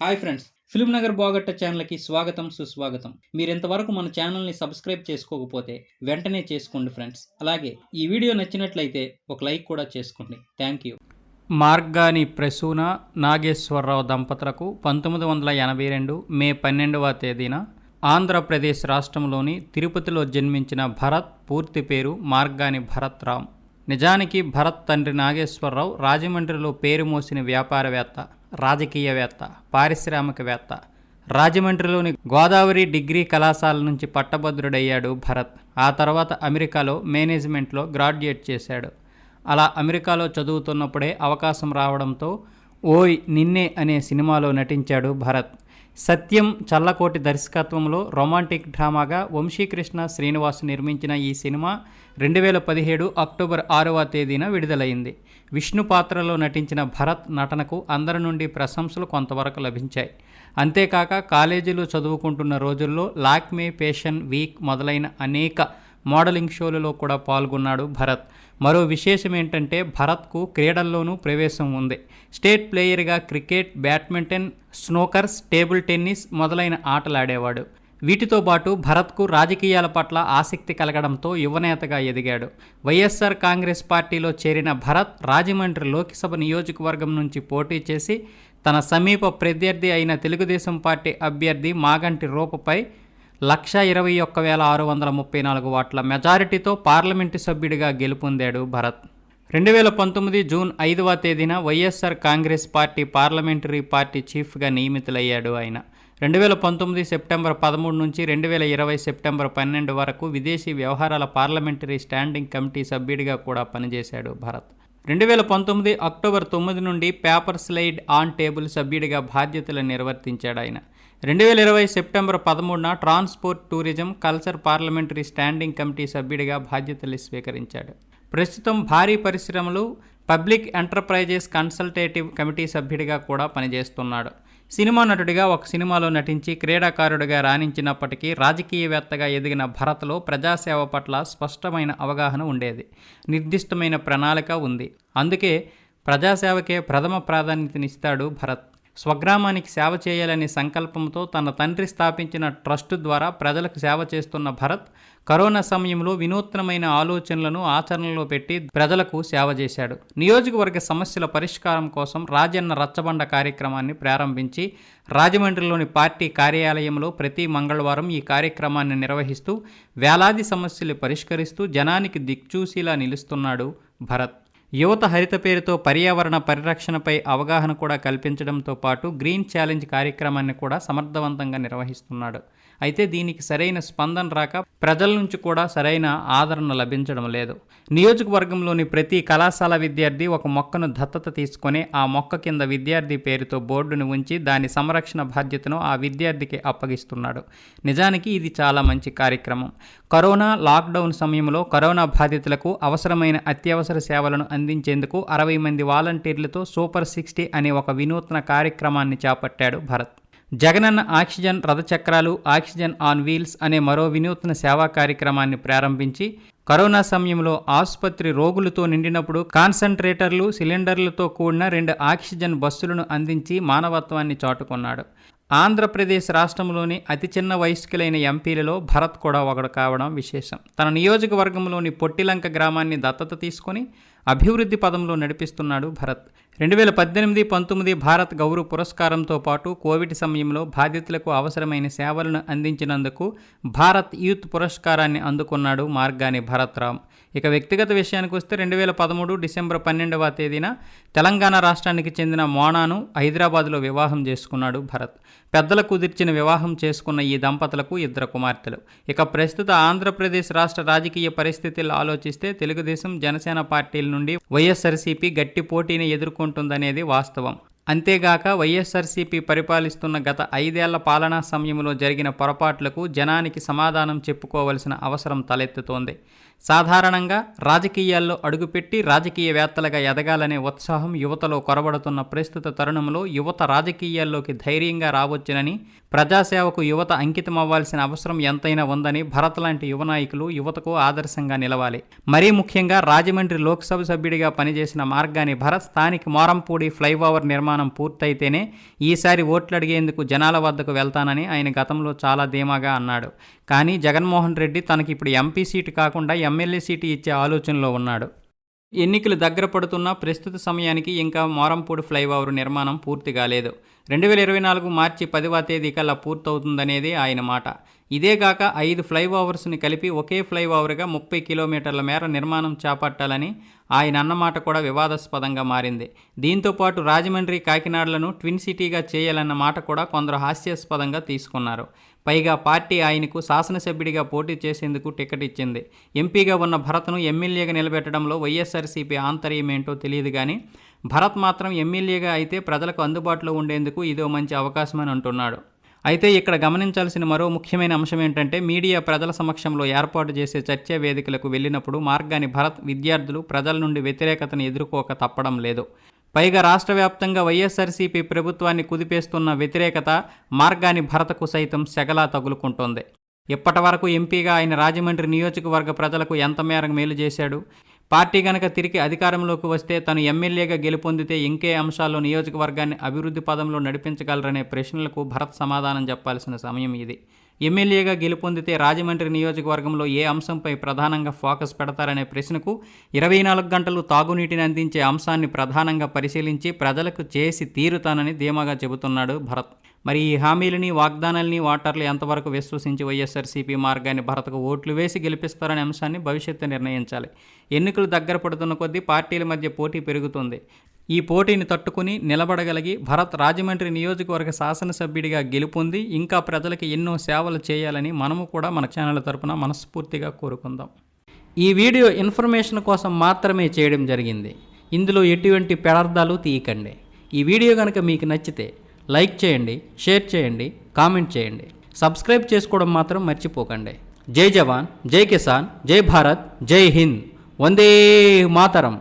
Hi friends Film Nagar బాగట్ట ఛానల్కి స్వాగతం సుస్వాగతం. మీరు ఇంతవరకు మన ఛానల్ని సబ్స్క్రైబ్ చేసుకోకపోతే వెంటనే చేసుకోండి ఫ్రెండ్స్. అలాగే ఈ వీడియో నచ్చినట్లయితే ఒక లైక్ కూడా చేసుకోండి. Thank you. మార్గాని ప్రసూన నాగేశ్వరరావు దంపతులకు పంతొమ్మిది వందల ఎనభై రెండు మే పన్నెండవ తేదీన ఆంధ్రప్రదేశ్ రాష్ట్రంలోని తిరుపతిలో జన్మించిన భరత్ పూర్తి పేరు మార్గాని భరత్ రామ్. నిజానికి భరత్ తండ్రి నాగేశ్వరరావు రాజమండ్రిలో పేరు మోసిన వ్యాపారవేత్త. రాజకీయవేత్త పారిశ్రామికవేత్త రాజమండ్రిలోని గోదావరి డిగ్రీ కళాశాల నుంచి పట్టభద్రుడయ్యాడు భరత్. ఆ తర్వాత అమెరికాలో మేనేజ్మెంట్లో గ్రాడ్యుయేట్ చేశాడు. అలా అమెరికాలో చదువుతున్నప్పుడే అవకాశం రావడంతో ఓయ్ నిన్నే అనే సినిమాలో నటించాడు భరత్. సత్యం చల్లకోటి దర్శకత్వంలో రొమాంటిక్ డ్రామాగా వంశీకృష్ణ శ్రీనివాస్ నిర్మించిన ఈ సినిమా రెండు వేల పదిహేడు అక్టోబర్ ఆరవ తేదీన విడుదలైంది. విష్ణు పాత్రలో నటించిన భరత్ నటనకు అందరి నుండి ప్రశంసలు కొంతవరకు లభించాయి. అంతేకాక కాలేజీలో చదువుకుంటున్న రోజుల్లో లాక్మే పేషన్ వీక్ మొదలైన అనేక మోడలింగ్ షోలలో కూడా పాల్గొన్నాడు భరత్. మరో విశేషం ఏంటంటే భరత్కు క్రీడల్లోనూ ప్రవేశం ఉంది. స్టేట్ ప్లేయర్గా cricket badminton snookers table tennis మొదలైన ఆటలాడేవాడు. వీటితో పాటు భరత్కు రాజకీయాల పట్ల ఆసక్తి కలగడంతో యువనేతగా ఎదిగాడు. వైఎస్ఆర్ కాంగ్రెస్ పార్టీలో చేరిన భరత్ రాజమండ్రి లోక్సభ నియోజకవర్గం నుంచి పోటీ చేసి తన సమీప ప్రత్యర్థి అయిన తెలుగుదేశం పార్టీ అభ్యర్థి మాగంటి రూపపై లక్ష ఇరవై ఒక్క వేల ఆరు వందల ముప్పై నాలుగు వాట్ల మెజారిటీతో పార్లమెంటు సభ్యుడిగా గెలుపొందాడు భరత్. రెండు వేల పంతొమ్మిది జూన్ ఐదవ తేదీన YSR Congress party parliamentary party చీఫ్గా నియమితులయ్యాడు ఆయన. రెండు వేల పంతొమ్మిది సెప్టెంబర్ పదమూడు నుంచి రెండు వేల ఇరవై సెప్టెంబర్ పన్నెండు వరకు విదేశీ వ్యవహారాల పార్లమెంటరీ స్టాండింగ్ కమిటీ సభ్యుడిగా కూడా పనిచేశాడు భరత్. రెండు వేల పంతొమ్మిది అక్టోబర్ తొమ్మిది నుండి పేపర్ స్లైడ్ ఆన్ టేబుల్ సభ్యుడిగా బాధ్యతలు నిర్వర్తించాడు ఆయన. రెండు వేల ఇరవై సెప్టెంబర్ పదమూడున transport tourism culture parliamentary standing committee సభ్యుడిగా బాధ్యతలు స్వీకరించాడు. ప్రస్తుతం భారీ పరిశ్రమలు పబ్లిక్ ఎంటర్ప్రైజెస్ కన్సల్టేటివ్ కమిటీ సభ్యుడిగా కూడా పనిచేస్తున్నాడు. సినిమా నటుడిగా ఒక సినిమాలో నటించి క్రీడాకారుడిగా రాణించినప్పటికీ రాజకీయవేత్తగా ఎదిగిన భరత్లో ప్రజాసేవ పట్ల స్పష్టమైన అవగాహన ఉండేది. నిర్దిష్టమైన ప్రణాళిక ఉంది. అందుకే ప్రజాసేవకే ప్రథమ ప్రాధాన్యతనిస్తాడు భరత్. స్వగ్రామానికి సేవ చేయాలనే సంకల్పంతో తన తండ్రి స్థాపించిన ట్రస్ట్ ద్వారా ప్రజలకు సేవ చేస్తున్న భరత్ కరోనా సమయంలో వినూత్నమైన ఆలోచనలను ఆచరణలో పెట్టి ప్రజలకు సేవ చేశాడు. నియోజకవర్గ సమస్యల పరిష్కారం కోసం రాజన్న రచ్చబండ కార్యక్రమాన్ని ప్రారంభించి రాజమండ్రిలోని పార్టీ కార్యాలయంలో ప్రతి మంగళవారం ఈ కార్యక్రమాన్ని నిర్వహిస్తూ వేలాది సమస్యలు పరిష్కరిస్తూ జనానికి దిక్చూసిలా నిలుస్తున్నాడు భరత్. యువత హరిత పేరుతో పర్యావరణ పరిరక్షణపై అవగాహన కూడా కల్పించడంతో పాటు గ్రీన్ ఛాలెంజ్ కార్యక్రమాన్ని కూడా సమర్థవంతంగా నిర్వహిస్తున్నాడు. అయితే దీనికి సరైన స్పందన రాక ప్రజల నుంచి కూడా సరైన ఆదరణ లభించడం లేదు. నియోజకవర్గంలోని ప్రతి కళాశాల విద్యార్థి ఒక మొక్కను దత్తత తీసుకొని ఆ మొక్క కింద విద్యార్థి పేరుతో బోర్డును ఉంచి దాని సంరక్షణ బాధ్యతను ఆ విద్యార్థికి అప్పగిస్తున్నాడు. నిజానికి ఇది చాలా మంచి కార్యక్రమం. కరోనా లాక్డౌన్ సమయంలో కరోనా బాధితులకు అవసరమైన అత్యవసర సేవలను అందించేందుకు అరవై మంది వాలంటీర్లతో సూపర్ సిక్స్టీ అనే ఒక వినూత్న కార్యక్రమాన్ని చేపట్టాడు భరత్. జగనన్న ఆక్సిజన్ రథచక్రాలు ఆక్సిజన్ ఆన్ వీల్స్ అనే మరో వినూత్న సేవా కార్యక్రమాన్ని ప్రారంభించి కరోనా సమయంలో ఆసుపత్రి రోగులతో నిండినప్పుడు కాన్సన్ట్రేటర్లు సిలిండర్లతో కూడిన రెండు ఆక్సిజన్ బస్సులను అందించి మానవత్వాన్ని చాటుకున్నాడు. ఆంధ్రప్రదేశ్ రాష్ట్రంలోని అతి చిన్న వయస్కులైన ఎంపీలలో భరత్ కూడా ఒకడు కావడం విశేషం. తన నియోజకవర్గంలోని పొట్టిలంక గ్రామాన్ని దత్తత తీసుకొని అభివృద్ధి పదంలో నడిపిస్తున్నాడు భరత్. రెండు వేల పద్దెనిమిది పంతొమ్మిది భారత్ గౌరవ పురస్కారంతో పాటు కోవిడ్ సమయంలో బాధితులకు అవసరమైన సేవలను అందించినందుకు భారత్ యూత్ పురస్కారాన్ని అందుకున్నాడు మార్గాని భరత్ రామ్ ఇక వ్యక్తిగత విషయానికి వస్తే రెండు వేల పదమూడు డిసెంబర్ పన్నెండవ తేదీన తెలంగాణ రాష్ట్రానికి చెందిన మోనాను హైదరాబాద్లో వివాహం చేసుకున్నాడు భరత్. పెద్దల కుదిర్చిన వివాహం చేసుకున్న ఈ దంపతులకు ఇద్దరు కుమార్తెలు. ఇక ప్రస్తుత ఆంధ్రప్రదేశ్ రాష్ట్ర రాజకీయ పరిస్థితులు ఆలోచిస్తే తెలుగుదేశం జనసేన పార్టీల నుండి వైఎస్ఆర్సీపీ గట్టి పోటీని ఎదుర్కొంటుందనేది వాస్తవం. అంతేగాక వైఎస్ఆర్సీపీ పరిపాలిస్తున్న గత ఐదేళ్ళ పాలనా సమయంలో జరిగిన పొరపాట్లకు జనానికి సమాధానం చెప్పుకోవలసిన అవసరం తలెత్తుతోంది. సాధారణంగా రాజకీయాల్లో అడుగుపెట్టి రాజకీయవేత్తలుగా ఎదగాలనే ఉత్సాహం యువతలో కొరబడుతున్న ప్రస్తుత తరుణంలో యువత రాజకీయాల్లోకి ధైర్యంగా రావచ్చునని ప్రజాసేవకు యువత అంకితమవ్వాల్సిన అవసరం ఎంతైనా ఉందని భరత్ లాంటి యువ నాయకులు యువతకు ఆదర్శంగా నిలవాలి. మరీ ముఖ్యంగా రాజమండ్రి లోక్సభ సభ్యుడిగా పనిచేసిన మార్గాన్ని భరత్ స్థానిక మోరంపూడి ఫ్లైఓవర్ నిర్మాణం పూర్తయితేనే ఈసారి ఓట్లు అడిగేందుకు జనాల వద్దకు వెళ్తానని ఆయన గతంలో చాలా ధీమాగా అన్నాడు. కానీ జగన్మోహన్ రెడ్డి తనకి ఇప్పుడు ఎంపీ సీటు కాకుండా ఎమ్మెల్యే సీటు ఇచ్చే ఆలోచనలో ఉన్నాడు. ఎన్నికలు దగ్గర పడుతున్న ప్రస్తుత సమయానికి ఇంకా మోరంపూడి ఫ్లైఓవర్ నిర్మాణం పూర్తి కాలేదు. రెండు వేల ఇరవై నాలుగు మార్చి పదివ తేదీ కల్లా పూర్తవుతుందనేది ఆయన మాట. ఇదేగాక ఐదు ఫ్లైఓవర్స్ని కలిపి ఒకే ఫ్లైఓవర్గా ముప్పై కిలోమీటర్ల మేర నిర్మాణం చేపట్టాలని ఆయన అన్నమాట కూడా వివాదాస్పదంగా మారింది. దీంతో పాటు రాజమండ్రి కాకినాడలను ట్విన్ సిటీగా చేయాలన్న మాట కూడా కొందరు హాస్యాస్పదంగా తీసుకున్నారు. పైగా పార్టీ ఆయనకు శాసనసభ్యుడిగా పోటీ చేసేందుకు టికెట్ ఇచ్చింది. ఎంపీగా ఉన్న భరత్ను ఎమ్మెల్యేగా నిలబెట్టడంలో వైఎస్ఆర్సీపీ ఆంతర్యం ఏంటో తెలియదు కానీ భరత్ మాత్రం ఎమ్మెల్యేగా అయితే ప్రజలకు అందుబాటులో ఉండేందుకు ఇదో మంచి అవకాశమని అంటున్నాడు. అయితే ఇక్కడ గమనించాల్సిన మరో ముఖ్యమైన అంశం ఏంటంటే మీడియా ప్రజల సమక్షంలో ఏర్పాటు చేసే చర్చా వేదికలకు వెళ్ళినప్పుడు మార్గాని భరత్ విద్యార్థులు ప్రజల నుండి వ్యతిరేకతను ఎదుర్కోక తప్పడం లేదు. పైగా రాష్ట్ర వ్యాప్తంగా వైఎస్ఆర్సీపీ ప్రభుత్వాన్ని కుదిపేస్తున్న వ్యతిరేకత మార్గాని భరతకు సైతం సెగలా తగులుకుంటోంది. ఇప్పటి వరకు ఎంపీగా ఆయన రాజమండ్రి నియోజకవర్గ ప్రజలకు ఎంత మేరకు మేలు చేశాడు? పార్టీ గనక తిరిగి అధికారంలోకి వస్తే తను ఎమ్మెల్యేగా గెలుపొందితే ఇంకే అంశాల్లో నియోజకవర్గాన్ని అభివృద్ధి పదంలో నడిపించగలరనే ప్రశ్నలకు భరత్ సమాధానం చెప్పాల్సిన సమయం ఇది. ఎమ్మెల్యేగా గెలుపొందితే రాజమండ్రి నియోజకవర్గంలో ఏ అంశంపై ప్రధానంగా ఫోకస్ పెడతారనే ప్రశ్నకు ఇరవై నాలుగు గంటలు తాగునీటిని అందించే అంశాన్ని ప్రధానంగా పరిశీలించి ప్రజలకు చేసి తీరుతానని ధీమాగా చెబుతున్నాడు భరత్. మరి ఈ హామీలని వాగ్దానాలని ఓటర్లు ఎంతవరకు విశ్వసించి వైఎస్ఆర్సీపీ మార్గాన్ని భరతకు ఓట్లు వేసి గెలిపిస్తారనే అంశాన్ని భవిష్యత్తు నిర్ణయించాలి. ఎన్నికలు దగ్గర పడుతున్న కొద్దీ పార్టీల మధ్య పోటీ పెరుగుతుంది. ఈ పోటీని తట్టుకుని నిలబడగలిగి భరత్ రాజమండ్రి నియోజకవర్గ శాసనసభ్యుడిగా గెలుపొంది ఇంకా ప్రజలకు ఎన్నో సేవలు చేయాలని మనము కూడా మన ఛానల్ తరపున మనస్ఫూర్తిగా కోరుకుందాం. ఈ వీడియో ఇన్ఫర్మేషన్ కోసం మాత్రమే చేయడం జరిగింది. ఇందులో ఎటువంటి పెడార్థాలు తీయకండి. ఈ వీడియో కనుక మీకు నచ్చితే లైక్ చేయండి షేర్ చేయండి కామెంట్ చేయండి. సబ్స్క్రైబ్ చేసుకోవడం మాత్రం మర్చిపోకండి. జై జవాన్ జై కిసాన్ జై భారత్ జై హింద్. వందే మాతరం.